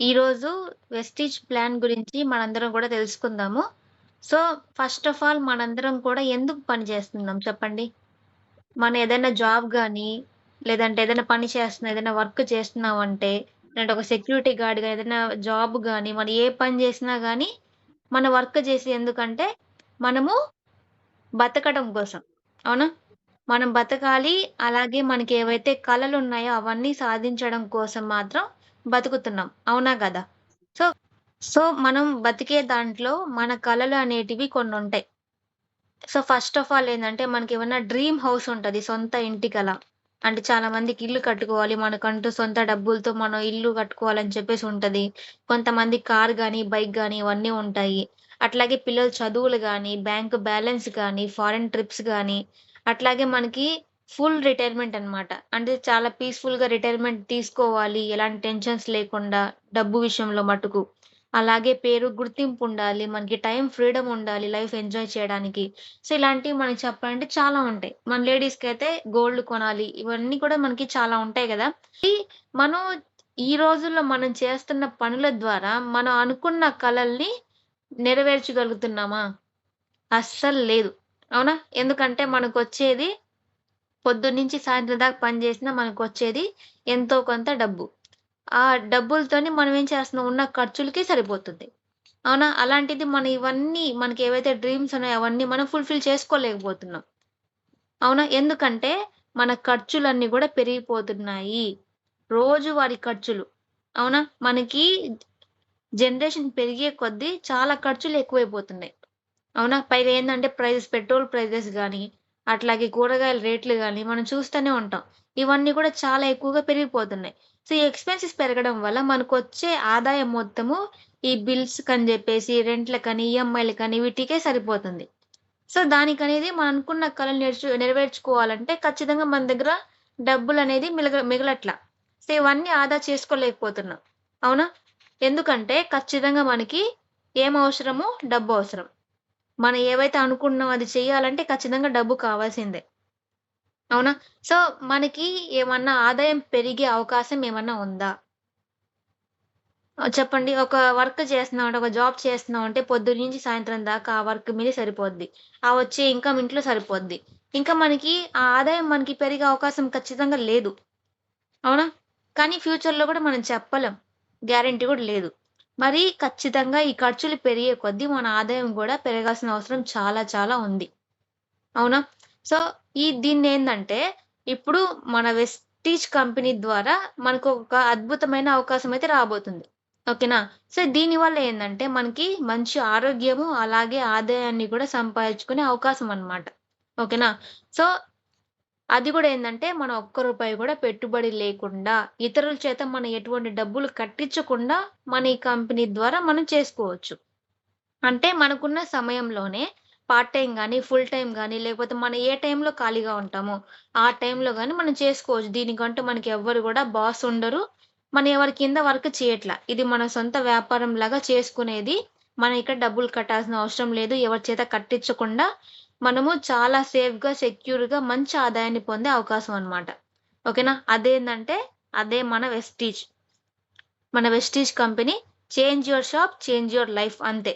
ఈరోజు Vestige plan గురించి మనందరం కూడా తెలుసుకుందాము. సో, ఫస్ట్ ఆఫ్ ఆల్ మనందరం కూడా ఎందుకు పని చేస్తున్నాం చెప్పండి? మనం ఏదైనా జాబ్ కానీ లేదంటే ఏదైనా పని చేస్తున్నా ఏదైనా వర్క్ చేస్తున్నామంటే, లేదంటే ఒక సెక్యూరిటీ గార్డ్‌గా ఏదైనా జాబ్ కానీ మనం ఏ పని చేసినా కానీ మన వర్క్ చేసి ఎందుకంటే, మనము బతకడం కోసం. అవునా? మనం బతకాలి. అలాగే మనకి ఏవైతే కలలున్నాయో అవన్నీ సాధించడం కోసం మాత్రం బతుకుతున్నాం. అవునా కదా సో, సో మనం బతికే దాంట్లో మన కళలు అనేటివి కొన్ని ఉంటాయి సో, ఫస్ట్ ఆఫ్ ఆల్ ఏంటంటే మనకి ఏమైనా డ్రీమ్ హౌస్ ఉంటది. సొంత ఇంటి కల. అంటే చాలా మందికి ఇల్లు కట్టుకోవాలి. మనకంటూ సొంత డబ్బులతో మనం ఇల్లు కట్టుకోవాలని చెప్పేసి ఉంటది. కొంతమంది కార్ కానీ బైక్ కానీ ఇవన్నీ ఉంటాయి. అట్లాగే పిల్లల చదువులు కానీ బ్యాంక్ బ్యాలెన్స్ కానీ ఫారెన్ ట్రిప్స్ కానీ అట్లాగే మనకి ఫుల్ రిటైర్మెంట్ అన్నమాట. అంటే చాలా పీస్‌ఫుల్‌గా రిటైర్మెంట్ తీసుకోవాలి. ఎలాంటి టెన్షన్స్ లేకుండా డబ్బు విషయంలో మటుకు. అలాగే పేరు, గుర్తింపు ఉండాలి. మనకి టైం ఫ్రీడమ్ ఉండాలి లైఫ్ ఎంజాయ్ చేయడానికి. సో, ఇలాంటివి మనకి చెప్పాలంటే చాలా ఉంటాయి. మన లేడీస్కి అయితే గోల్డ్ కొనాలి. ఇవన్నీ కూడా మనకి చాలా ఉంటాయి కదా మనం ఈ రోజుల్లో మనం చేస్తున్న పనుల ద్వారా మనం అనుకున్న కళల్ని నెరవేర్చగలుగుతున్నామా? అస్సలు లేదు. అవునా? ఎందుకంటే మనకు వచ్చేది పొద్దున్నుంచి సాయంత్రం దాకా పని చేసినా మనకొచ్చేది ఎంతో కొంత డబ్బు. ఆ డబ్బులతోని మనం ఏం చేస్తున్నాం ఉన్న ఖర్చులకి సరిపోతుంది. అవునా? అలాంటిది మనం ఇవన్నీ మనకి ఏవైతే డ్రీమ్స్ ఉన్నాయో అవన్నీ మనం ఫుల్‌ఫిల్ చేసుకోలేకపోతున్నాం. అవునా? ఎందుకంటే మన ఖర్చులన్నీ కూడా పెరిగిపోతున్నాయి. రోజువారి ఖర్చులు. అవునా? మనకి జనరేషన్ పెరిగే కొద్దీ చాలా ఖర్చులు ఎక్కువైపోతున్నాయి. అవునా? పైగా ఏంటంటే ప్రైజెస్ పెట్రోల్ ప్రైజెస్ కానీ అట్లాగే కూరగాయల రేట్లు కానీ మనం చూస్తూనే ఉంటాం. ఇవన్నీ కూడా చాలా ఎక్కువగా పెరిగిపోతున్నాయి. సో, ఈ ఎక్స్‌పెన్సెస్ పెరగడం వల్ల మనకు వచ్చే ఆదాయం మొత్తము ఈ బిల్స్ కని చెప్పేసి రెంట్‌లకని, ఈఎంఐలకని వీటికే సరిపోతుంది. సో, దానికనేది మనం అనుకున్న కళలు నేర్చు నెరవేర్చుకోవాలంటే ఖచ్చితంగా మన దగ్గర డబ్బులు అనేది మిలగ మిగలట్ల. సో, ఇవన్నీ ఆదా చేసుకోలేకపోతున్నాం. అవునా? ఎందుకంటే ఖచ్చితంగా మనకి ఏం అవసరమో డబ్బు అవసరం. మనం ఏవైతే అనుకుంటున్నామో అది చేయాలంటే ఖచ్చితంగా డబ్బు కావాల్సిందే. అవునా? సో, మనకి ఏమన్నా ఆదాయం పెరిగే అవకాశం ఏమన్నా ఉందా? చెప్పండి. ఒక వర్క్ చేస్తున్నామంటే, ఒక జాబ్ చేస్తున్నామంటే పొద్దున్నుంచి సాయంత్రం దాకా ఆ వర్క్ మీద సరిపోద్ది. ఆ వచ్చే ఇన్‌కమ్ ఇంట్లో సరిపోద్ది. ఇంకా మనకి ఆ ఆదాయం మనకి పెరిగే అవకాశం ఖచ్చితంగా లేదు. అవునా? కానీ ఫ్యూచర్‌లో కూడా మనం చెప్పలేం. గ్యారంటీ కూడా లేదు. మరి ఖచ్చితంగా ఈ ఖర్చులు పెరిగే కొద్దీ మన ఆదాయం కూడా పెరగాల్సిన అవసరం చాలా చాలా ఉంది. అవునా? సో, ఈ దీన్ని ఏంటంటే ఇప్పుడు మన వెస్టీజ్ కంపెనీ ద్వారా మనకు ఒక అద్భుతమైన అవకాశం అయితే రాబోతుంది. ఓకేనా? సో, దీనివల్ల ఏంటంటే మనకి మంచి ఆరోగ్యము, అలాగే ఆదాయాన్ని కూడా సంపాదించుకునే అవకాశం అన్నమాట. ఓకేనా? సో, అది కూడా ఏంటంటే మనం ఒక్క రూపాయి కూడా పెట్టుబడి లేకుండా, ఇతరుల చేత మనం ఎటువంటి డబ్బులు కట్టించకుండా మన ఈ కంపెనీ ద్వారా మనం చేసుకోవచ్చు. అంటే మనకున్న సమయంలోనే పార్ట్ టైం కానీ ఫుల్ టైం కానీ లేకపోతే మనం ఏ టైంలో ఖాళీగా ఉంటామో, ఆ టైంలో కానీ మనం చేసుకోవచ్చు. దీనికంటూ మనకి ఎవ్వరు కూడా బాస్ ఉండరు. మనం ఎవరి కింద వర్క్ చేయట్ల. ఇది మన సొంత వ్యాపారం లాగా చేసుకునేది. మనం ఇక్కడ డబ్బులు కట్టాల్సిన అవసరం లేదు. ఎవరి చేత కట్టించకుండా మనము చాలా సేఫ్‌గా, సెక్యూర్‌గా మంచి ఆదాయాన్ని పొందే అవకాశం అన్నమాట. ఓకేనా? అదేందంటే అదే మన వెస్టీజ్. మన Vestige company change your shop, change your life అంతే.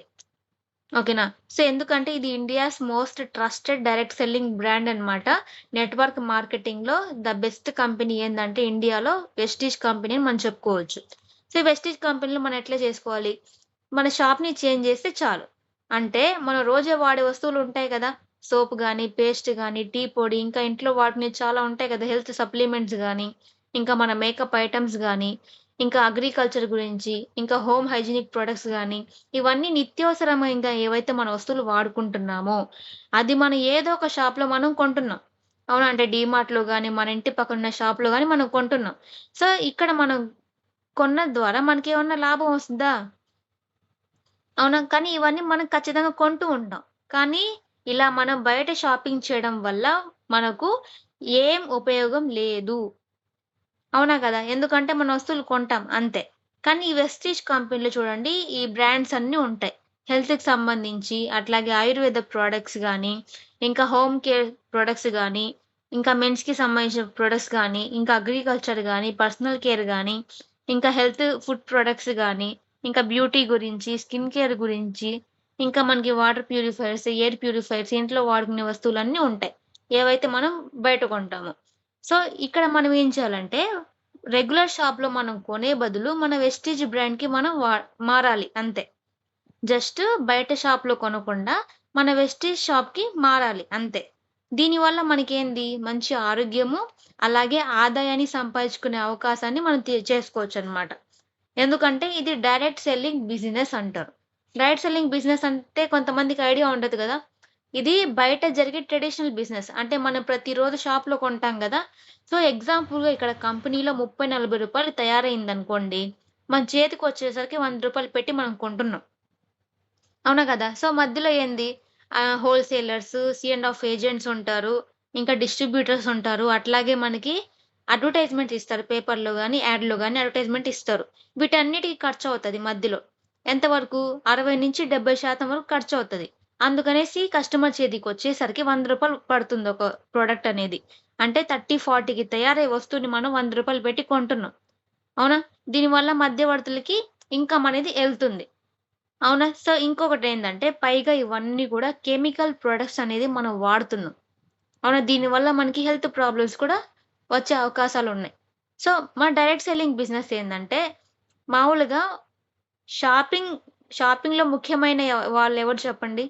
ఓకేనా? సో, ఎందుకంటే ఇది India's most trusted direct selling brand అన్నమాట. నెట్‌వర్క్ మార్కెటింగ్‌లో ద బెస్ట్ కంపెనీ ఏంటంటే ఇండియాలో వెస్టీజ్ కంపెనీ అని మనం చెప్పుకోవచ్చు. సో, వెస్టీజ్ కంపెనీలు మనం ఎట్లా చేసుకోవాలి? మన షాప్‌ని చేంజ్ చేస్తే చాలు. అంటే మనం రోజే వాడే వస్తువులు ఉంటాయి కదా! సోప్ కానీ పేస్ట్ కానీ టీ పొడి ఇంకా ఇంట్లో వాటిని చాలా ఉంటాయి కదా! హెల్త్ సప్లిమెంట్స్ కానీ ఇంకా మన మేకప్ ఐటమ్స్ కానీ ఇంకా అగ్రికల్చర్ గురించి, ఇంకా హోమ్ హైజీనిక్ ప్రొడక్ట్స్ కానీ ఇవన్నీ నిత్యవసరమైన ఏవైతే మన వస్తువులు వాడుకుంటున్నామో, అది మనం ఏదో ఒక షాప్‌లో మనం కొంటున్నాం. అవునా? అంటే డీమార్ట్‌లో కానీ మన ఇంటి పక్కన ఉన్న షాప్‌లో కానీ మనం కొంటున్నాం. సో, ఇక్కడ మనం కొన్న ద్వారా మనకి ఏమన్నా లాభం వస్తుందా? అవునా? కానీ ఇవన్నీ మనం ఖచ్చితంగా కొంటూ ఉంటాం. కానీ ఇలా మనం బయట షాపింగ్ చేయడం వల్ల మనకు ఏం ఉపయోగం లేదు. అవునా కదా! ఎందుకంటే మన వస్తువులు కొంటాం అంతే. కానీ ఈ వెస్టీజ్ కంపెనీలో చూడండి ఈ బ్రాండ్స్ అన్నీ ఉంటాయి. హెల్త్‌కి సంబంధించి, అట్లాగే ఆయుర్వేద ప్రొడక్ట్స్ కానీ ఇంకా హోమ్ కేర్ ప్రొడక్ట్స్ కానీ ఇంకా మెన్స్‌కి సంబంధించిన ప్రొడక్ట్స్ కానీ ఇంకా అగ్రికల్చర్ కానీ పర్సనల్ కేర్ కానీ ఇంకా హెల్త్ ఫుడ్ ప్రొడక్ట్స్ కానీ ఇంకా బ్యూటీ గురించి, స్కిన్ కేర్ గురించి, ఇంకా మనకి వాటర్ ప్యూరిఫైయర్స్, ఎయిర్ ప్యూరిఫైయర్స్ ఇంట్లో వాడుకునే వస్తువులన్నీ ఉంటాయి. ఏవైతే మనం బయట కొంటామో. సో, ఇక్కడ మనం ఏం చేయాలంటే రెగ్యులర్ షాప్‌లో మనం కొనే బదులు మన వెస్టేజ్ బ్రాండ్‌కి మనం వా మారాలి అంతే. జస్ట్ బయట షాప్‌లో కొనకుండా మన వెస్టేజ్ షాప్‌కి మారాలి అంతే. దీనివల్ల మనకేంది మంచి ఆరోగ్యము, అలాగే ఆదాయాన్ని సంపాదించుకునే అవకాశాన్ని మనం చేసుకోవచ్చు అనమాట ఎందుకంటే ఇది డైరెక్ట్ సెల్లింగ్ బిజినెస్ అంటారు. డైరెక్ట్ సెల్లింగ్ బిజినెస్ అంటే కొంతమందికి ఐడియా ఉండదు కదా ఇది బయట జరిగే ట్రెడిషనల్ బిజినెస్. అంటే మనం ప్రతిరోజు షాప్‌లో కొంటాం కదా సో, ఎగ్జాంపుల్‌గా ఇక్కడ కంపెనీలో ముప్పై నలభై రూపాయలు తయారైంది అనుకోండి మన చేతికి వచ్చేసరికి వంద రూపాయలు పెట్టి మనం కొంటున్నాం. అవునా కదా సో, మధ్యలో ఏంది wholesalers, C and of agents ఉంటారు. ఇంకా డిస్ట్రిబ్యూటర్స్ ఉంటారు. అట్లాగే మనకి అడ్వర్టైజ్‌మెంట్ ఇస్తారు. పేపర్‌లో కానీ యాడ్‌లో కానీ అడ్వర్టైజ్‌మెంట్ ఇస్తారు. వీటన్నిటికి అవుతుంది మధ్యలో. ఎంతవరకు అరవై నుంచి డెబ్బై శాతం వరకు ఖర్చు అవుతుంది అందుకనేసి కస్టమర్ చేతికి వచ్చేసరికి వంద రూపాయలు పడుతుంది ఒక ప్రోడక్ట్ అనేది. అంటే 30, 40కి తయారయ్యే వస్తువుని మనం వంద రూపాయలు పెట్టి కొంటున్నాం. అవునా? దీనివల్ల మధ్యవర్తులకి ఇన్‌కమ్ అనేది వెళ్తుంది అవునా? సో, ఇంకొకటి ఏంటంటే పైగా ఇవన్నీ కూడా కెమికల్ ప్రొడక్ట్స్ అనేది మనం వాడుతున్నాం. అవునా? దీనివల్ల మనకి హెల్త్ ప్రాబ్లమ్స్ కూడా వచ్చే అవకాశాలు ఉన్నాయి సో, మన డైరెక్ట్ సెల్లింగ్ బిజినెస్ ఏంటంటే మామూలుగా షాపింగ్ షాపింగ్‌లో ముఖ్యమైన వాళ్ళు ఎవరు చెప్పండి?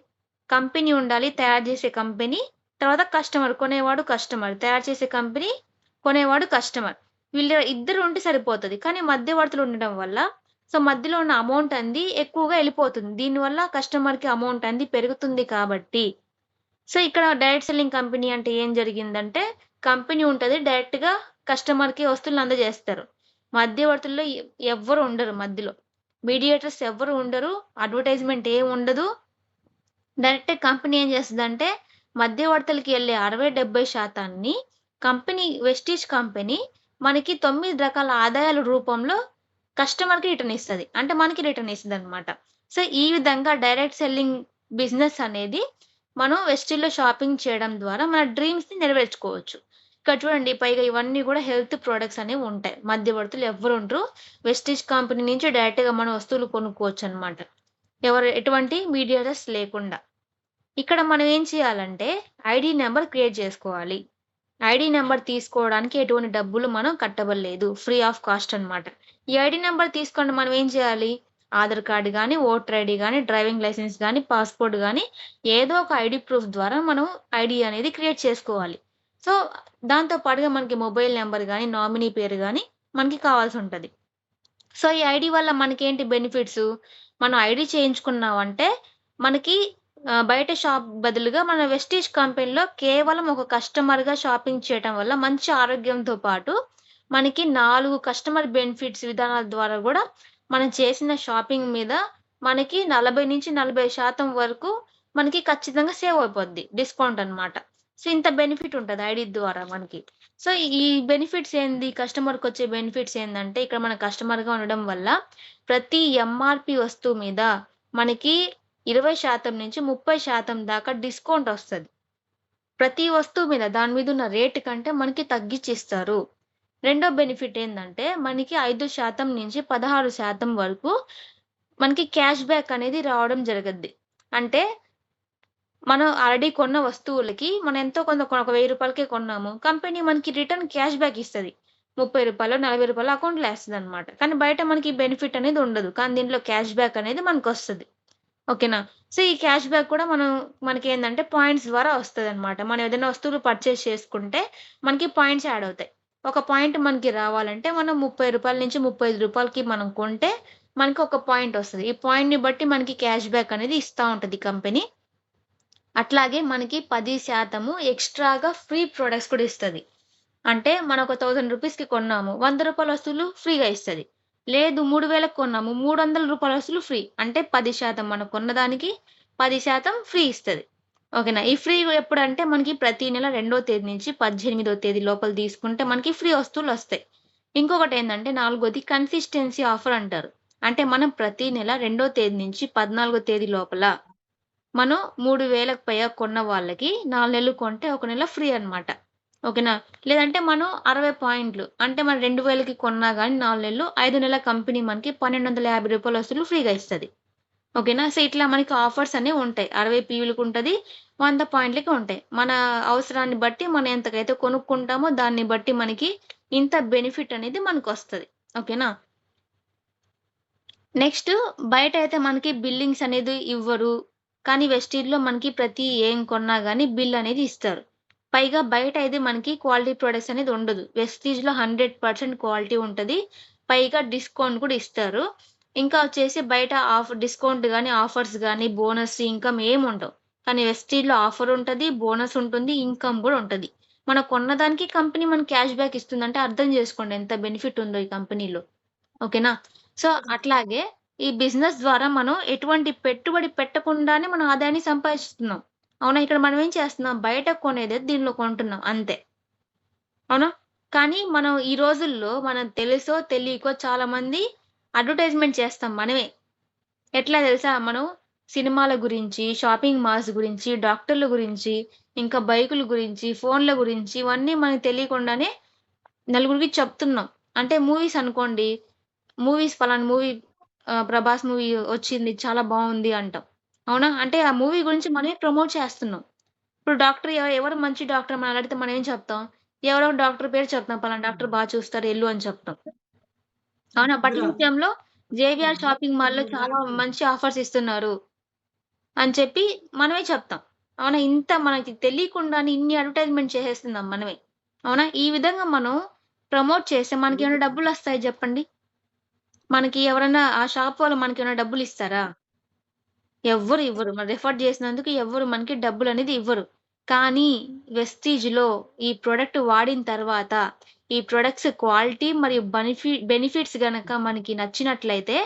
కంపెనీ ఉండాలి. తయారు చేసే కంపెనీ. తర్వాత కస్టమర్. కొనేవాడు కస్టమర్. తయారు చేసే కంపెనీ, కొనేవాడు కస్టమర్. వీళ్ళ ఇద్దరు ఉంటే సరిపోతుంది కానీ మధ్యవర్తులు ఉండడం వల్ల సో, మధ్యలో ఉన్న అమౌంట్ అంది ఎక్కువగా వెళ్ళిపోతుంది దీనివల్ల కస్టమర్‌కి అమౌంట్ అంది పెరుగుతుంది కాబట్టి సో, ఇక్కడ డైరెక్ట్ సెల్లింగ్ కంపెనీ అంటే ఏం జరిగిందంటే కంపెనీ ఉంటుంది డైరెక్ట్‌గా కస్టమర్‌కి వస్తువులు అందజేస్తారు. మధ్యవర్తుల్లో ఎవ్వరు ఉండరు మధ్యలో. మీడియేటర్స్ ఎవరు ఉండరు. అడ్వర్టైజ్‌మెంట్ ఏం ఉండదు. డైరెక్ట్ కంపెనీ ఏం చేస్తుందంటే మధ్యవర్తులకి వెళ్ళే అరవై డెబ్బై శాతాన్ని కంపెనీ వెస్టీజ్ కంపెనీ మనకి తొమ్మిది రకాల ఆదాయాల రూపంలో కస్టమర్‌కి రిటర్న్ ఇస్తుంది అంటే మనకి రిటర్న్ ఇస్తదనమాట. సో, ఈ విధంగా డైరెక్ట్ సెల్లింగ్ బిజినెస్ అనేది మనం వెస్టీల్లో షాపింగ్ చేయడం ద్వారా మన డ్రీమ్స్‌ని నెరవేర్చుకోవచ్చు. ఇక్కడ చూడండి పైగా ఇవన్నీ కూడా హెల్త్ ప్రొడక్ట్స్ అనేవి ఉంటాయి. మధ్యవర్తులు ఎవరు ఉండరు. వెస్టిజ్ కంపెనీ నుంచి డైరెక్ట్‌గా మనం వస్తువులు కొనుక్కోవచ్చు అనమాట ఎవరు ఎటువంటి మీడియాస్ లేకుండా. ఇక్కడ మనం ఏం చేయాలంటే ఐడి నెంబర్ క్రియేట్ చేసుకోవాలి. ఐడి నెంబర్ తీసుకోవడానికి ఎటువంటి డబ్బులు మనం కట్టబడలేదు ఫ్రీ ఆఫ్ కాస్ట్ అనమాట. ఈ ఐడి నెంబర్ తీసుకోండి మనం ఏం చేయాలి? ఆధార్ కార్డ్ కానీ ఓటర్ ఐడి కానీ డ్రైవింగ్ లైసెన్స్ కానీ పాస్‌పోర్ట్ కానీ ఏదో ఒక ఐడి ప్రూఫ్ ద్వారా మనం ఐడి అనేది క్రియేట్ చేసుకోవాలి. సో, దాంతో పాటుగా మనకి మొబైల్ నెంబర్ కానీ నామినీ పేరు కానీ మనకి కావాల్సి ఉంటుంది సో, ఈ ఐడి వల్ల మనకేంటి బెనిఫిట్స్ మనం ఐడి చేయించుకున్నామంటే మనకి బయట షాప్ బదులుగా మన వెస్టీజ్ కంపెనీలో కేవలం ఒక కస్టమర్‌గా షాపింగ్ చేయటం వల్ల మంచి ఆరోగ్యంతో పాటు మనకి నాలుగు కస్టమర్ బెనిఫిట్స్ విధానాల ద్వారా కూడా మనం చేసిన షాపింగ్ మీద మనకి 40-40% వరకు మనకి ఖచ్చితంగా సేవ్ అయిపోద్ది. డిస్కౌంట్ అనమాట. సో, ఇంత బెనిఫిట్ ఉంటుంది ఐడి ద్వారా మనకి. సో, ఈ బెనిఫిట్స్ ఏంది? కస్టమర్‌కొచ్చే బెనిఫిట్స్ ఏంటంటే ఇక్కడ మన కస్టమర్‌గా ఉండడం వల్ల ప్రతి ఎంఆర్పి వస్తువు మీద మనకి 20%-30% దాకా డిస్కౌంట్ వస్తుంది ప్రతి వస్తువు మీద దాని మీద ఉన్న రేట్ కంటే మనకి తగ్గించిస్తారు రెండో బెనిఫిట్ ఏంటంటే మనకి 5%-16% వరకు మనకి క్యాష్ బ్యాక్ అనేది రావడం జరగద్ది. అంటే మనం ఆల్రెడీ కొన్న వస్తువులకి మనం ఎంతో కొంత ఒక వెయ్యి రూపాయలకే కొన్నాము. కంపెనీ మనకి రిటర్న్ క్యాష్ బ్యాక్ ఇస్తుంది ముప్పై రూపాయలు నలభై రూపాయలు అకౌంట్‌లో ఏస్తదనమాట. కానీ బయట మనకి బెనిఫిట్ అనేది ఉండదు. కానీ దీంట్లో క్యాష్ బ్యాక్ అనేది మనకు వస్తుంది ఓకేనా? సో, ఈ క్యాష్ బ్యాక్ కూడా మనం మనకేందంటే పాయింట్స్ ద్వారా వస్తదనమాట. మనం ఏదైనా వస్తువులు పర్చేజ్ చేసుకుంటే మనకి పాయింట్స్ యాడ్ అవుతాయి. ఒక పాయింట్ మనకి రావాలంటే మనం ముప్పై రూపాయల నుంచి ముప్పై ఐదు రూపాయలకి మనం కొంటే మనకి ఒక పాయింట్ వస్తుంది ఈ పాయింట్‌ని బట్టి మనకి క్యాష్ బ్యాక్ అనేది ఇస్తా ఉంటుంది కంపెనీ. అట్లాగే మనకి 10% ఎక్స్‌ట్రాగా ఫ్రీ ప్రొడక్ట్స్ కూడా ఇస్తుంది అంటే మనం ఒక రూ. 1000కి కొన్నాము. వంద రూపాయల వస్తువులు ఫ్రీగా ఇస్తుంది లేదు 3000కి కొన్నాము. మూడు వందల రూపాయల వస్తువులు ఫ్రీ. అంటే 10% మనం కొన్నదానికి 10% ఫ్రీ ఇస్తుంది ఓకేనా? ఈ ఫ్రీ ఎప్పుడంటే మనకి ప్రతి నెల రెండో తేదీ నుంచి 18దో తేదీ లోపల తీసుకుంటే మనకి ఫ్రీ వస్తువులు వస్తాయి ఇంకొకటి ఏంటంటే నాలుగోది కన్సిస్టెన్సీ ఆఫర్ అంటారు. అంటే మనం ప్రతి నెల రెండో తేదీ నుంచి 14 తేదీ లోపల మనం 3000కి పైగా కొన్న వాళ్ళకి నాలుగు నెలలు కొంటే ఒక నెల ఫ్రీ అనమాట. ఓకేనా? లేదంటే మనం 60 పాయింట్లు అంటే మనం 2000కి కొన్నా కానీ నాలుగు నెలలు, ఐదు నెలల కంపెనీ మనకి పన్నెండు వందల యాభై రూపాయల వస్తువులు ఫ్రీగా ఇస్తుంది ఓకేనా? సో, ఇట్లా మనకి ఆఫర్స్ అనేవి ఉంటాయి. అరవై పీవీలకు ఉంటుంది వంద పాయింట్లకి ఉంటాయి. మన అవసరాన్ని బట్టి మనం ఎంతకైతే కొనుక్కుంటామో దాన్ని బట్టి మనకి ఇంత బెనిఫిట్ అనేది మనకు వస్తుంది ఓకేనా? నెక్స్ట్ బయట అయితే మనకి బిల్లింగ్స్ అనేది ఇవ్వరు. కానీ వెస్టీజ్‌లో మనకి ప్రతి ఏం కొన్నా కానీ బిల్ అనేది ఇస్తారు. పైగా బయట అయితే మనకి క్వాలిటీ ప్రొడక్ట్స్ అనేది ఉండదు. వెస్టీజ్‌లో 100% క్వాలిటీ ఉంటుంది పైగా డిస్కౌంట్ కూడా ఇస్తారు. ఇంకా వచ్చేసి బయట ఆఫ్ డిస్కౌంట్ కానీ ఆఫర్స్ కానీ బోనస్, ఇన్‌కమ్ ఏముండవు. కానీ వెస్టీజ్‌లో ఆఫర్ ఉంటుంది బోనస్ ఉంటుంది, ఇన్‌కమ్ కూడా ఉంటుంది మనం కొన్నదానికి కంపెనీ మనకి క్యాష్ బ్యాక్ ఇస్తుందంటే అర్థం చేసుకోండి ఎంత బెనిఫిట్ ఉందో ఈ కంపెనీలో. ఓకేనా? సో, అట్లాగే ఈ బిజినెస్ ద్వారా మనం ఎటువంటి పెట్టుబడి పెట్టకుండానే మనం ఆదాయాన్ని సంపాదిస్తున్నాం. అవునా? ఇక్కడ మనం ఏం చేస్తున్నాం బయట కొనేదే దీనిలో కొంటున్నాం అంతే. అవునా? కానీ మనం ఈ రోజుల్లో మనం తెలుసో తెలియకో చాలామంది అడ్వర్టైజ్‌మెంట్ చేస్తాం మనమే. ఎట్లా తెలుసా? మనం సినిమాల గురించి, షాపింగ్ మాల్స్ గురించి, డాక్టర్ల గురించి, ఇంకా బైకుల గురించి, ఫోన్ల గురించి ఇవన్నీ మనకు తెలియకుండానే నలుగురికి చెప్తున్నాం. అంటే మూవీస్ అనుకోండి. మూవీస్ పలానా మూవీ 'ప్రభాస్' మూవీ వచ్చింది. చాలా బావుంది అంటాం. అవునా? అంటే ఆ మూవీ గురించి మనమే ప్రమోట్ చేస్తున్నాం. ఇప్పుడు డాక్టర్ ఎవ ఎవరు మంచి డాక్టర్ మనం అడిగితే మనం ఏం చెప్తాం? ఎవరో డాక్టర్ పేరు చెప్తాం. పలానా డాక్టర్ బా చూస్తారు ఎళ్ళు అని చెప్తాం. అవునా? బట్టల విషయంలో జేవిఆర్ షాపింగ్ మాల్‌లో చాలా మంచి ఆఫర్స్ ఇస్తున్నారు. అని చెప్పి మనమే చెప్తాం. అవునా? ఇంత మనకి తెలియకుండానే ఇన్ని అడ్వర్టైజ్‌మెంట్ చేసేస్తున్నాం మనమే. అవునా? ఈ విధంగా మనం ప్రమోట్ చేస్తే మనకేమైనా డబ్బులొస్తాయా చెప్పండి? మనకి ఎవరన్నా ఆ షాప్ వాళ్ళు మనకి ఏమైనా డబ్బులు ఇస్తారా ఎవ్వరు ఇవ్వరు. మనం రిఫర్ చేసినందుకు ఎవ్వరు మనకి డబ్బులు అనేది ఇవ్వరు. కానీ వెస్టీజ్‌లో ఈ ప్రొడక్ట్ వాడిన తర్వాత ఈ ప్రొడక్ట్స్ క్వాలిటీ మరియు బెనిఫిట్ బెనిఫిట్స్ గనక మనకి నచ్చినట్లయితే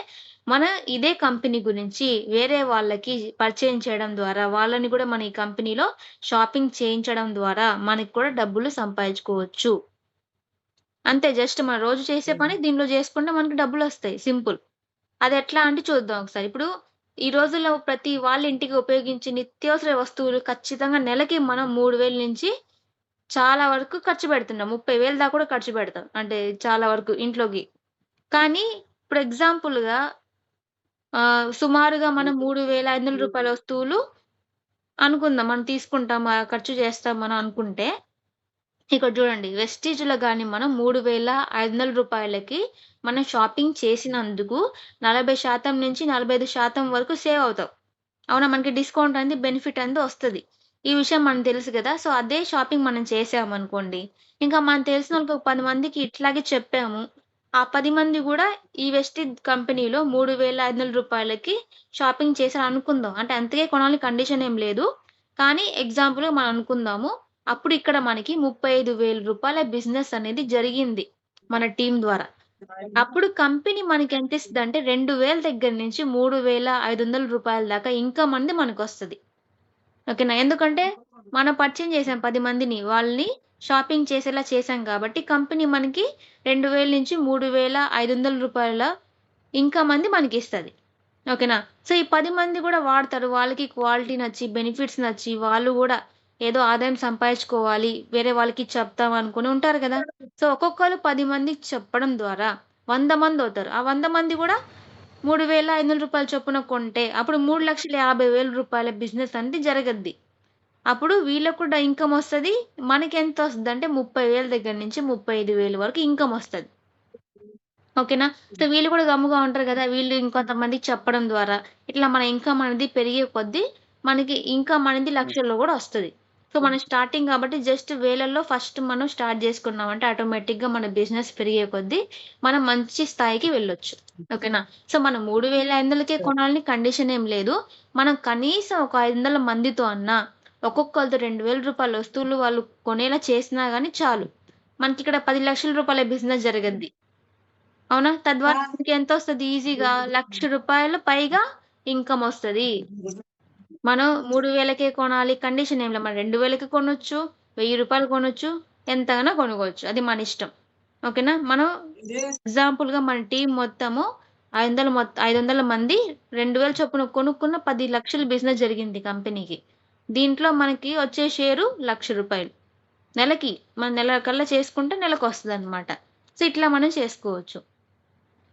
మన ఇదే కంపెనీ గురించి వేరే వాళ్ళకి పరిచయం చేయడం ద్వారా వాళ్ళని కూడా మన ఈ కంపెనీలో షాపింగ్ చేయించడం ద్వారా మనకి కూడా డబ్బులు సంపాదించుకోవచ్చు. అంతే జస్ట్ మనం రోజు చేసే పని దీనిలో చేసుకుంటే మనకి డబ్బులొస్తాయి సింపుల్. అదెట్లా అంటే చూద్దాం ఒకసారి. ఇప్పుడు ఈ రోజుల్లో ప్రతి వాళ్ళ ఇంటికి ఉపయోగించే నిత్యావసర వస్తువులు ఖచ్చితంగా నెలకి మనం 3000 నుంచి చాలా వరకు ఖర్చు పెడుతున్నాం. 30,000 దాకా కూడా ఖర్చు పెడతాం. అంటే చాలా వరకు ఇంట్లోకి. కానీ ఇప్పుడు ఎగ్జాంపుల్‌గా సుమారుగా మనం రూ. 3,500 వస్తువులు అనుకుందాం. మనం తీసుకుంటాం, ఖర్చు చేస్తాం మనం అనుకుంటే ఇక్కడ చూడండి వెస్టీజ్‌లో కానీ మనం మూడు వేల ఐదు వందల రూపాయలకి మనం షాపింగ్ చేసినందుకు 40% నుంచి 45% వరకు సేవ్ అవుతాం. అవునా? మనకి డిస్కౌంట్ అనేది బెనిఫిట్ అనేది వస్తుంది ఈ విషయం మనకు తెలుసు కదా సో, అదే షాపింగ్ మనం చేసామనుకోండి. ఇంకా మనం తెలిసిన వాళ్ళకి ఒక పది మందికి ఇట్లాగే చెప్పాము. ఆ పది మంది కూడా ఈ వెస్టిజ్ కంపెనీలో మూడు వేల ఐదునల రూపాయలకి షాపింగ్ చేశారు అనుకుందాం. అంటే అంతకే కొనాలని కండిషన్ ఏం లేదు. కానీ ఎగ్జాంపుల్‌గా మనం అనుకుందాము. అప్పుడు ఇక్కడ మనకి ముప్పై ఐదు వేల రూపాయల బిజినెస్ అనేది జరిగింది. మన టీం ద్వారా. అప్పుడు కంపెనీ మనకి ఎంత ఇస్తుందంటే రెండు వేల దగ్గర నుంచి మూడు వేల ఐదు వందల రూపాయల దాకా ఇంకా మంది మనకు వస్తుంది ఓకేనా? ఎందుకంటే మనం పరిచయం చేసాం పది మందిని. వాళ్ళని షాపింగ్ చేసేలా చేసాం కాబట్టి కంపెనీ మనకి 2000 నుంచి మూడు వేల ఐదు వందల రూపాయల ఇంకా మంది మనకి ఇస్తుంది ఓకేనా? సో, ఈ పది మంది కూడా వాడతారు. వాళ్ళకి క్వాలిటీ నచ్చి, బెనిఫిట్స్ నచ్చి వాళ్ళు కూడా ఏదో ఆదాయం సంపాదించుకోవాలి. వేరే వాళ్ళకి చెప్తాం అనుకుని ఉంటారు కదా సో, ఒక్కొక్కరు పది మందికి చెప్పడం ద్వారా వంద మంది అవుతారు ఆ వంద మంది కూడా మూడు వేల ఐదు వందల రూపాయలు చొప్పున కొంటే అప్పుడు మూడు లక్షల యాభై వేల రూపాయల బిజినెస్ అనేది జరగద్ది. అప్పుడు వీళ్ళకు కూడా ఇన్‌కమ్ వస్తది. మనకెంతొస్తదంటే 30,000 దగ్గర నుంచి 35,000 వరకు ఇన్‌కమ్ వస్తది. ఓకేనా? సో, వీళ్ళు కూడా గమ్ముగా ఉంటారు కదా వీళ్ళు ఇంకొంతమందికి చెప్పడం ద్వారా ఇట్లా మన ఇన్‌కమ్ అనేది పెరిగే కొద్దీ మనకి ఇన్‌కమ్ అనేది లక్షల్లో కూడా వస్తుంది సో, మనం స్టార్టింగ్ కాబట్టి జస్ట్ వేలల్లో ఫస్ట్ మనం స్టార్ట్ చేసుకున్నామంటే ఆటోమేటిక్‌గా మన బిజినెస్ పెరిగే కొద్దీ మనం మంచి స్థాయికి వెళ్ళొచ్చు. ఓకేనా? సో, మనం 3,500కే కొనాలని కండిషన్ ఏం లేదు. మనం కనీసం ఒక 500 మందితో అన్నా ఒక్కొక్కళ్ళతో రూ. 2,000 వస్తువులు వాళ్ళు కొనేలా చేసినా గాని చాలు. మనకిక్కడ రూ. 10,00,000 బిజినెస్ జరగద్ది. అవునా? తద్వారా మనకి ఎంతొస్తది ఈజీగా రూ. 1,00,000 పైగా ఇన్‌కమ్ వస్తది. మనం 3,000కే కొనాలి కండిషన్ ఏం లేదు. మనం 2,000కి కొనొచ్చు, వెయ్యి రూపాయలు కొనొచ్చు, ఎంతగానో కొనుక్కోవచ్చు. అది మన ఇష్టం. ఓకేనా? మనం ఎగ్జాంపుల్‌గా మన టీం మొత్తము ఐదు వందల మొత్తం ఐదు వందల మంది 2,000 చొప్పున కొనుక్కున్న పది లక్షల బిజినెస్ జరిగింది కంపెనీకి. దీంట్లో మనకి వచ్చే షేరు లక్ష రూపాయలు నెలకి మన నెల కల్లా చేసుకుంటే నెలకు వస్తుంది అనమాట సో, ఇట్లా మనం చేసుకోవచ్చు.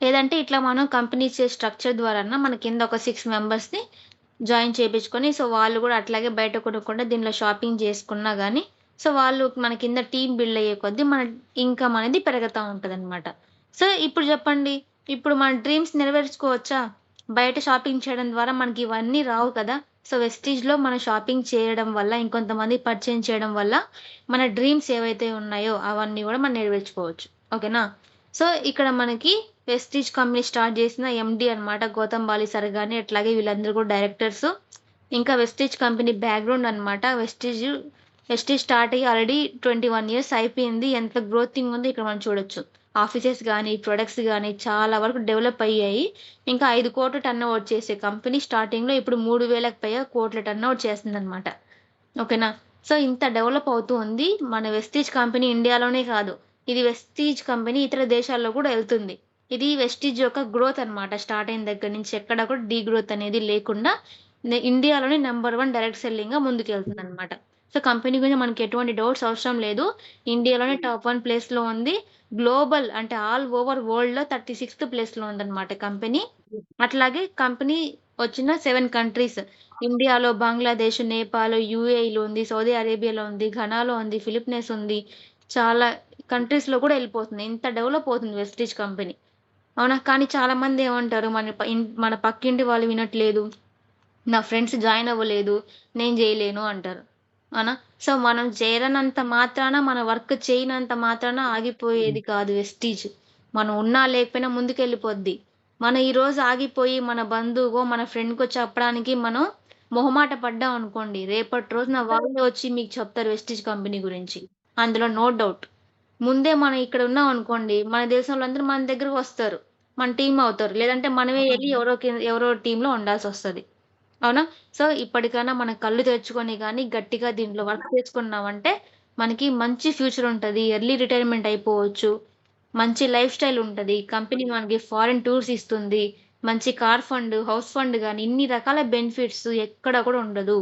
లేదంటే ఇట్లా మనం కంపెనీ ఇచ్చే స్ట్రక్చర్ ద్వారా మన కింద ఒక సిక్స్ మెంబర్స్‌ని జాయిన్ చేపించుకొని, సో, వాళ్ళు కూడా అట్లాగే బయట కొనుక్కుండా దీనిలో షాపింగ్ చేసుకున్నా కానీ సో, వాళ్ళు మన కింద టీం బిల్డ్ అయ్యే కొద్దీ మన ఇన్‌కమ్ అనేది పెరుగుతూ ఉంటుంది అనమాట సో, ఇప్పుడు చెప్పండి. ఇప్పుడు మన డ్రీమ్స్ నెరవేర్చుకోవచ్చా? బయట షాపింగ్ చేయడం ద్వారా మనకి ఇవన్నీ రావు కదా! సో, వెస్టీజ్‌లో మనం షాపింగ్ చేయడం వల్ల, ఇంకొంతమంది పర్చేజ్ చేయడం వల్ల మన డ్రీమ్స్ ఏవైతే ఉన్నాయో అవన్నీ కూడా మనం నెరవేర్చుకోవచ్చు. ఓకేనా? సో, ఇక్కడ మనకి వెస్టీజ్ కంపెనీ స్టార్ట్ చేసిన ఎండీ అనమాట. గౌతమ్ బాలి సార్ కానీ అట్లాగే వీళ్ళందరూ కూడా డైరెక్టర్స్. ఇంకా వెస్టీజ్ కంపెనీ బ్యాక్‌గ్రౌండ్ అనమాట. వెస్టీజ్ వెస్టీజ్ స్టార్ట్ అయ్యి ఆల్రెడీ 21 ఇయర్స్ అయిపోయింది. ఎంత గ్రోతింగ్ ఉందో ఇక్కడ మనం చూడొచ్చు. ఆఫీసెస్ కానీ ప్రొడక్ట్స్ కానీ చాలా వరకు డెవలప్ అయ్యాయి. ఇంకా ఐదు కోట్లు టర్న్ అవుట్ చేసే కంపెనీ స్టార్టింగ్‌లో ఇప్పుడు 3,000కి పైగా కోట్ల చేస్తుంది అనమాట ఓకేనా? సో, ఇంత డెవలప్ అవుతూ ఉంది. మన వెస్టీజ్ కంపెనీ ఇండియాలోనే కాదు. ఇది వెస్టీజ్ కంపెనీ ఇతర దేశాల్లో కూడా వెళ్తుంది ఇది వెస్టీజ్ యొక్క గ్రోత్ అనమాట. స్టార్ట్ అయిన దగ్గర నుంచి ఎక్కడ కూడా డీ గ్రోత్ అనేది లేకుండా ఇండియాలోనే నెంబర్ వన్ డైరెక్ట్ సెల్లింగ్‌గా అనమాట సో, కంపెనీ గురించి మనకి ఎటువంటి డౌట్స్ అవసరం లేదు. ఇండియాలోనే టాప్ వన్ ప్లేస్‌లో ఉంది. గ్లోబల్ అంటే ఆల్ ఓవర్ వరల్డ్‌లో 36థ్ ప్లేస్‌లో ఉందన్నమాట కంపెనీ. అట్లాగే కంపెనీ వచ్చిన సెవెన్ కంట్రీస్ ఇండియాలో, బంగ్లాదేశ్, నేపాల్, యుఏఈలో ఉంది. సౌదీ అరేబియాలో ఉంది. ఘనాలో ఉంది. ఫిలిప్నెస్ ఉంది. చాలా కంట్రీస్‌లో కూడా వెళ్ళిపోతుంది ఇంత డెవలప్ అవుతుంది వెస్టీజ్ కంపెనీ. అవునా? కానీ చాలామంది ఏమంటారు మన మన పక్కింటి వాళ్ళు వినట్లేదు. నా ఫ్రెండ్స్ జాయిన్ అవ్వలేదు. నేను చేయలేను అంటారు. అవునా? సో, మనం చేరనంత మాత్రాన, మన వర్క్ చేయనంత మాత్రాన ఆగిపోయేది కాదు వెస్టీజ్. మనం ఉన్నా లేకపోయినా ముందుకెళ్ళిపోద్ది. మనం ఈరోజు ఆగిపోయి మన బంధువుకో మన ఫ్రెండ్‌కో చెప్పడానికి మనం మొహమాట పడ్డాం అనుకోండి. రేపటి రోజున వాళ్ళే వచ్చి మీకు చెప్తారు వెస్టీజ్ కంపెనీ గురించి. అందులో నో డౌట్. ముందే మనం ఇక్కడ ఉన్నాం అనుకోండి. మన దేశంలో అందరూ మన దగ్గరకు వస్తారు. మన టీమ్ అవుతారు. లేదంటే మనమే ఎళ్ళి ఎవరో కింద ఎవరో టీమ్‌లో ఉండాల్సొస్తది. అవునా? సో, ఇప్పటికైనా మన కళ్ళు తెరుచుకొని గాని గట్టిగా దీంట్లో వర్క్ చేసుకున్నామంటే మనకి మంచి ఫ్యూచర్ ఉంటది. ఎర్లీ రిటైర్మెంట్ అయిపోవచ్చు. మంచి లైఫ్ స్టైల్ ఉంటది. కంపెనీ మనకి ఫారెన్ టూర్స్ ఇస్తుంది. మంచి కార్ ఫండ్, హౌస్ ఫండ్ గాని ఇన్ని రకాల బెనిఫిట్స్ ఎక్కడ కూడా ఉండదు.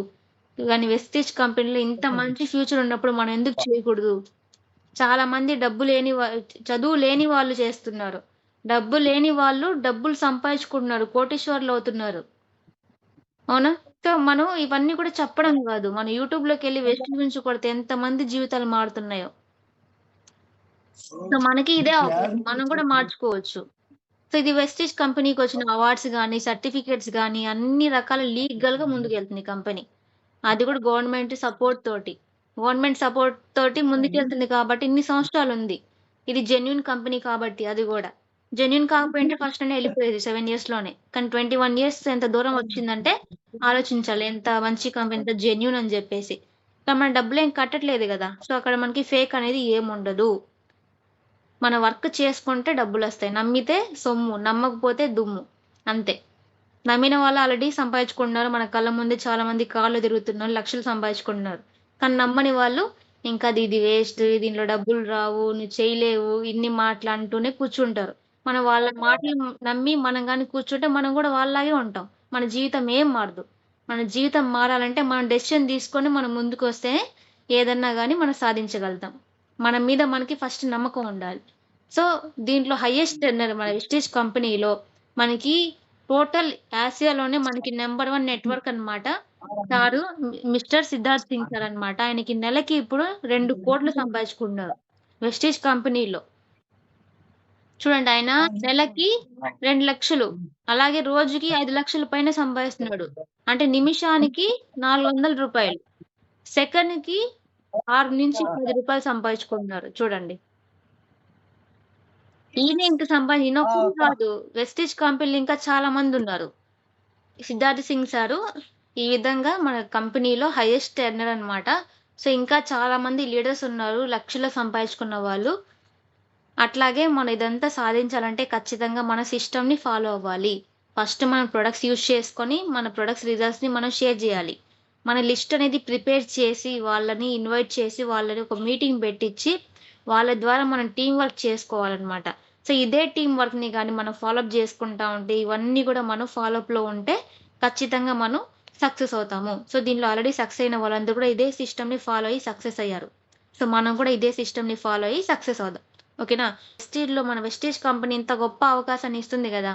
కానీ వెస్టీజ్ కంపెనీలో ఇంత మంచి ఫ్యూచర్ ఉన్నప్పుడు మనం ఎందుకు చేయకూడదు? చాలా మంది డబ్బు లేని చదువు లేని వాళ్ళు చేస్తున్నారు. డబ్బు లేని వాళ్ళు డబ్బులు సంపాదించుకుంటున్నారు. కోటీశ్వరులవుతున్నారు. అవునా? సో, మనం ఇవన్నీ కూడా చెప్పడం కాదు. మనం యూట్యూబ్‌లోకెళ్ళి వెస్ట్ గురించి కొడితే ఎంతమంది జీవితాలు మారుతున్నాయో. సో, మనకి ఇదే మనం కూడా మార్చుకోవచ్చు. సో, ఇది వెస్టిజ్ కంపెనీకి వచ్చిన అవార్డ్స్ కానీ సర్టిఫికేట్స్ కానీ అన్ని రకాల లీగల్గా ముందుకు వెళ్తుంది కంపెనీ. అది కూడా గవర్నమెంట్ సపోర్ట్ తోటి. గవర్నమెంట్ సపోర్ట్ తోటి ముందుకెళ్తుంది కాబట్టి ఇన్ని సంవత్సరాలుంది. ఇది జెన్యూన్ కంపెనీ కాబట్టి అది గూడా. జెన్యూన్ కాకపోయింటే ఫస్ట్‌లోనే ఎళ్ళిపోయేది 7 ఇయర్స్‌లోనే. కానీ 21 ఇయర్స్ ఎంత దూరం వచ్చిందంటే ఆలోచించాలి. ఎంత మంచి కంపెనీ, ఎంత జెన్యూన్ అని జెప్పేసి. కానీ మనం డబ్బులేం కట్టట్లేదు గదా! సో, అక్కడ మనకి ఫేక్ అనేది ఏముండదు. మన వర్క్ చేసుకుంటే డబ్బులొస్తాయి. నమ్మితే సొమ్ము, నమ్మకపోతే దుమ్ము. అంతే. నమ్మిన వాళ్ళు ఆల్రెడీ సంపాదించుకుంటున్నారు. మన కళ్ళ ముందే చాలా మంది కార్‌లో తిరుగుతున్నారు. లక్షలు సంపాదించుకుంటున్నారు. కానీ నమ్మని వాళ్ళు ఇంకా అది ఇది వేస్ట్. దీంట్లో డబ్బులు రావు. నువ్వు చేయలేవు. ఇన్ని మాటలు అంటూనే కూర్చుంటారు. మనం వాళ్ళ మాటలు నమ్మి మనం కానీ కూర్చుంటే మనం కూడా వాళ్ళలాగే ఉంటాం. మన జీవితం ఏం మారదు. మన జీవితం మారాలంటే మనం డెసిషన్ తీసుకొని మనం ముందుకొస్తేనే ఏదన్నా కానీ మనం సాధించగలుగుతాం. మన మీద మనకి ఫస్ట్ నమ్మకం ఉండాలి. సో, దీంట్లో హైయెస్ట్ ఎర్నర్ మన వెస్టీజ్ కంపెనీలో మనకి టోటల్ ఆసియాలోనే మనకి నెంబర్ వన్ నెట్‌వర్క్ అనమాట. Sir Mister Siddharth Singh sir అనమాట. ఆయనకి నెలకి ఇప్పుడు 2,00,00,000 సంపాదించుకుంటున్నారు. వెస్టీజ్ కంపెనీలో. చూడండి ఆయన నెలకి 2,00,000 అలాగే రోజుకి 5,00,000 పైన సంపాదిస్తున్నాడు. అంటే నిమిషానికి రూ. 400 సెకనుకి 6-10 సంపాదించుకుంటున్నారు చూడండి. ఈయన ఇంత సంపా ఈయనొక్కడు కాదు. వెస్టీజ్ కంపెనీలో ఇంకా చాలా మందున్నారు. సిద్ధార్థ్ సింగ్ సారు ఈ విధంగా మన కంపెనీలో హైయెస్ట్ టెర్నర్ అనమాట. సో, ఇంకా చాలామంది లీడర్స్ ఉన్నారు. లక్షల్లో సంపాదించుకున్న వాళ్ళు. అట్లాగే మనం ఇదంతా సాధించాలంటే ఖచ్చితంగా మన సిస్టమ్‌ని ఫాలో అవ్వాలి. ఫస్ట్ మనం ప్రొడక్ట్స్ యూజ్ చేసుకొని మన ప్రొడక్ట్స్ రిజల్ట్స్‌ని మనం షేర్ చేయాలి మన లిస్ట్ అనేది ప్రిపేర్ చేసి వాళ్ళని ఇన్వైట్ చేసి వాళ్ళని ఒక మీటింగ్ పెట్టిచ్చి వాళ్ళ ద్వారా మనం టీం వర్క్ చేసుకోవాలనమాట. సో, ఇదే టీం వర్క్‌ని కానీ మనం ఫాలోఅప్ చేసుకుంటా ఉంటే ఇవన్నీ కూడా మనం ఫాలోఅప్లో ఉంటే ఖచ్చితంగా మనం సక్సెస్ అవుతాము. సో, దీనిలో ఆల్రెడీ సక్సెస్ అయిన వాళ్ళందరూ కూడా ఇదే సిస్టమ్‌ని ఫాలో అయ్యి సక్సెస్ అయ్యారు. సో మనం కూడా ఇదే సిస్టమ్‌ని ఫాలో అయ్యి సక్సెస్ అవుదాం. ఓకేనా? వెస్టీజ్‌లో మన వెస్టీజ్ కంపెనీ ఇంత గొప్ప అవకాశాన్ని ఇస్తుంది కదా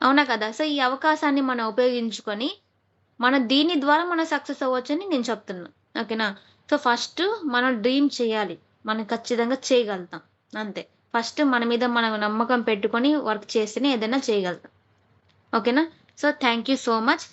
అవునా కదా! సో, ఈ అవకాశాన్ని మనం ఉపయోగించుకొని, మన దీని ద్వారా మనం సక్సెస్ అవ్వచ్చని నేను చెప్తున్నా. ఓకేనా? సో, ఫస్ట్ మనం డ్రీమ్ చేయాలి. మనం ఖచ్చితంగా చేయగలుగుతాం. అంతే. ఫస్ట్ మన మీద మనం నమ్మకం పెట్టుకొని వర్క్ చేస్తేనే ఏదైనా చేయగలుగుతాం. ఓకేనా? So, thank you so much.